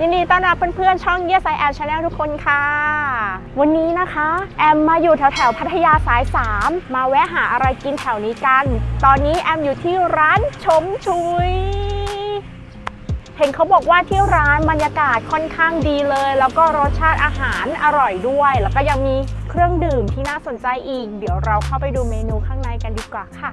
ยินดีต้อนรับเพื่อนๆช่อง Yes I Am Channel ทุกคนค่ะ วันนี้นะคะ แอมมาอยู่แถวๆพัทยาสาย 3 มาแวะหาอะไรกินแถวนี้กัน ตอนนี้แอมอยู่ที่ร้านชมชุย เห็นเขาบอกว่าที่ร้านบรรยากาศค่อนข้างดีเลย แล้วก็รสชาติอาหารอร่อยด้วย แล้วก็ยังมีเครื่องดื่มที่น่าสนใจอีก เดี๋ยวเราเข้าไปดูเมนูข้างในกันดีกว่าค่ะ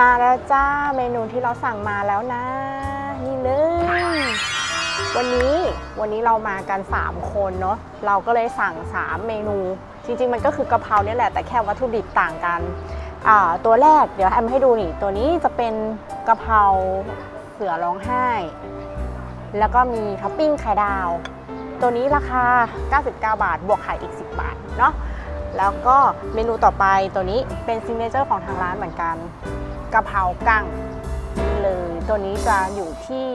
มาแล้วจ้าเมนูที่เราสั่งมาแล้วนะ นี่เลยวันนี้วันนี้เรามากัน 3 คนเนาะเราก็เลยสั่ง 3 เมนู จริง ๆ มันก็คือกะเพราเนี่ยแหละแต่แค่วัตถุดิบต่างกันตัวแรกเดี๋ยวแอมให้ดูนี่ ตัวนี้จะเป็นกะเพราเสือร้องไห้ แล้วก็มีท็อปปิ้งไข่ดาว ตัวนี้ราคา 99 บาท บวกไข่อีก 10 บาทเนาะแล้วก็เมนูต่อไปตัวนี้เป็นซิงเกิลเจอร์ของทางร้านเหมือนกัน กะเพรากั้งนี่เลย ตัวนี้จะอยู่ที่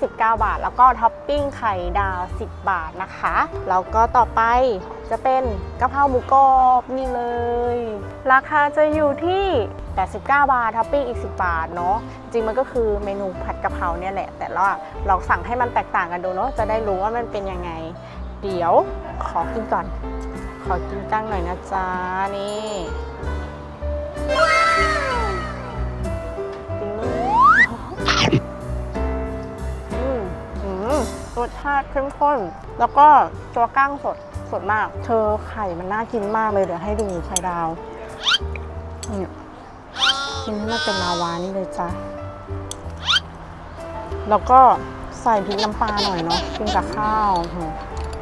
129 บาท แล้วก็ท็อปปิ้งไข่ดาว 10 บาทนะคะ แล้วก็ต่อไปจะเป็นกะเพราหมูกรอบนี่เลย ราคาจะอยู่ที่ 89 บาทท็อปปิ้งอีก 10 บาทเนาะจริงมันก็คือเมนูผัดกะเพราเนี่ยแหละ แต่ว่าเราสั่งให้มันแตกต่างกันดูเนาะจะได้รู้ว่ามันเป็นยังไง เดี๋ยวขอกินก่อน ขอกินกั้งหน่อยนะจ๊ะนี่ รสชาติเข้มข้น แล้วก็ตัวก้างสดสดมาก เธอไข่มันน่ากินมากเลยเดี๋ยวให้ดูไข่ดาวนี่กินให้มันเป็นลาวานี่เลยจ้ะแล้วก็ใส่พริกน้ำปลาหน่อยเนาะกินกับข้าว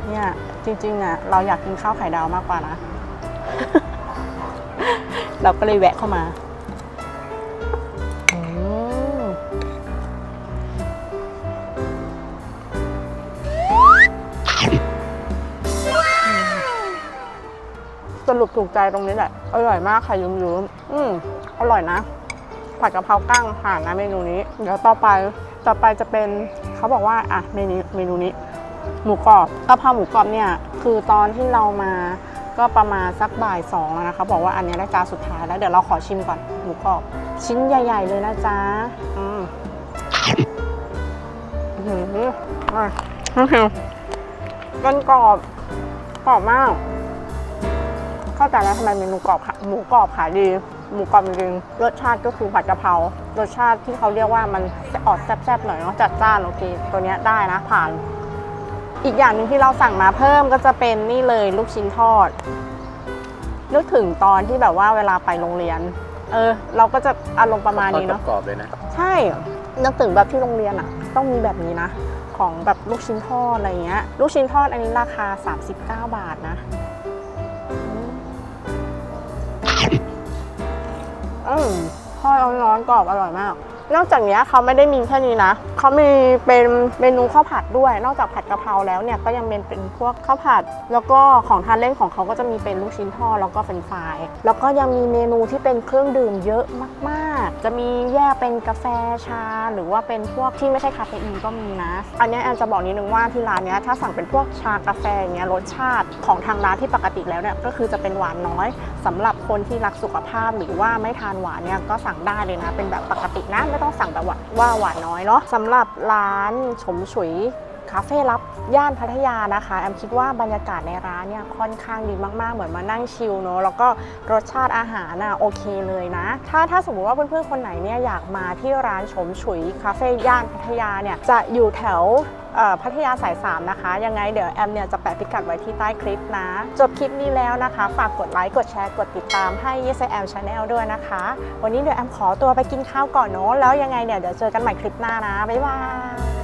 เนี่ยจริงๆอะเราอยากกินข้าวไข่ดาวมากกว่านะ เราก็เลยแวะเข้ามา รุปถูกใจตรงนี้แหละ อร่อยมากค่ะยุ่มๆอืมอร่อยนะ ผัดกะเพรากั้งผ่านนะเมนูนี้ เดี๋ยวต่อไป ต่อไปจะเป็นเขาบอกว่า อะ เมนูเมนูนี้ หมูกรอบกะเพราหมูกรอบเนี่ย คือตอนที่เรามาก็ประมาณสักบ่ายสองแล้วนะคะ บอกว่าอันนี้ได้จานสุดท้ายแล้ว เดี๋ยวเราขอชิมก่อนหมูกรอบ ชิ้นใหญ่ ๆ เลยนะจ๊ะ อืมอื้อหืออะมันกรอบกรอบมาก เข้าใจแล้วทำไมเมนูกรอบค่ะหมูกรอบขายดี หมูกรอบจริงๆรสชาติก็คือผัดกะเพรารสชาติที่เขาเรียกว่ามันออกแซ่บๆหน่อยเนาะจัดจ้านโอเคตัวเนี้ยได้นะผ่าน อีกอย่างหนึ่งที่เราสั่งมาเพิ่มก็จะเป็นนี่เลยลูกชิ้นทอดนึกถึงตอนที่แบบว่าเวลาไปโรงเรียน เออ เราก็จะอารมณ์ประมาณนี้เนาะกรอบๆเลยนะใช่นึกถึงแบบที่โรงเรียนอะต้องมีแบบนี้นะ ของแบบลูกชิ้นทอดอะไรเงี้ย ลูกชิ้นทอดอันนี้ราคา 39 บาทนะ ร้อนๆกรอบอร่อยมาก นอกจากนี้เขาไม่ได้มีแค่นี้นะ เขามีเป็นเมนูข้าวผัดด้วย นอกจากผัดกะเพราแล้วเนี่ยก็ยังเป็นเป็นพวกข้าวผัด แล้วก็ของทานเล่นของเขาก็จะมีเป็นลูกชิ้นทอดแล้วก็เฟรนฟรายแล้วก็ยังมีเมนูที่เป็นเครื่องดื่มเยอะมาก ๆ จะมีแยกเป็นกาแฟชา หรือว่าเป็นพวกที่ไม่ใช่คาเฟอีนก็มีนะ อันนี้แอนจะบอกนิดนึงว่าที่ร้านเนี้ยถ้าสั่งเป็นพวกชากาแฟอย่างเงี้ยรสชาติของทางร้านที่ปกติแล้วเนี่ยก็คือจะเป็นหวานน้อยสำหรับคนที่รักสุขภาพหรือว่าไม่ทานหวานเนี่ยก็สั่งได้เลยนะ เป็นแบบปกตินะไม่ต้องสั่งแบบว่าหวานน้อยเนาะสำหรับร้านชมฉุย คาเฟ่รับย่านพัทยานะคะ แอมคิดว่าบรรยากาศในร้านเนี่ยค่อนข้างดีมากๆ เหมือนมานั่งชิลเนาะแล้วก็รสชาติอาหารน่ะโอเคเลยนะ ถ้าถ้าสมมติว่าเพื่อนๆคนไหนเนี่ยอยากมาที่ร้านชมฉุยคาเฟ่ย่านพัทยาเนี่ยจะอยู่แถวพัทยาสาย 3 นะคะ ยังไงเดี๋ยวแอมเนี่ยจะแปะพิกัดไว้ที่ใต้คลิปนะ จบคลิปนี้แล้วนะคะ ฝากกดไลค์ กดแชร์ กดติดตามให้ Yes I Am Channel ด้วยนะคะ วันนี้เดี๋ยวแอมขอตัวไปกินข้าวก่อนเนาะแล้วยังไงเนี่ยเดี๋ยวเจอกันใหม่คลิปหน้านะ บ๊ายบาย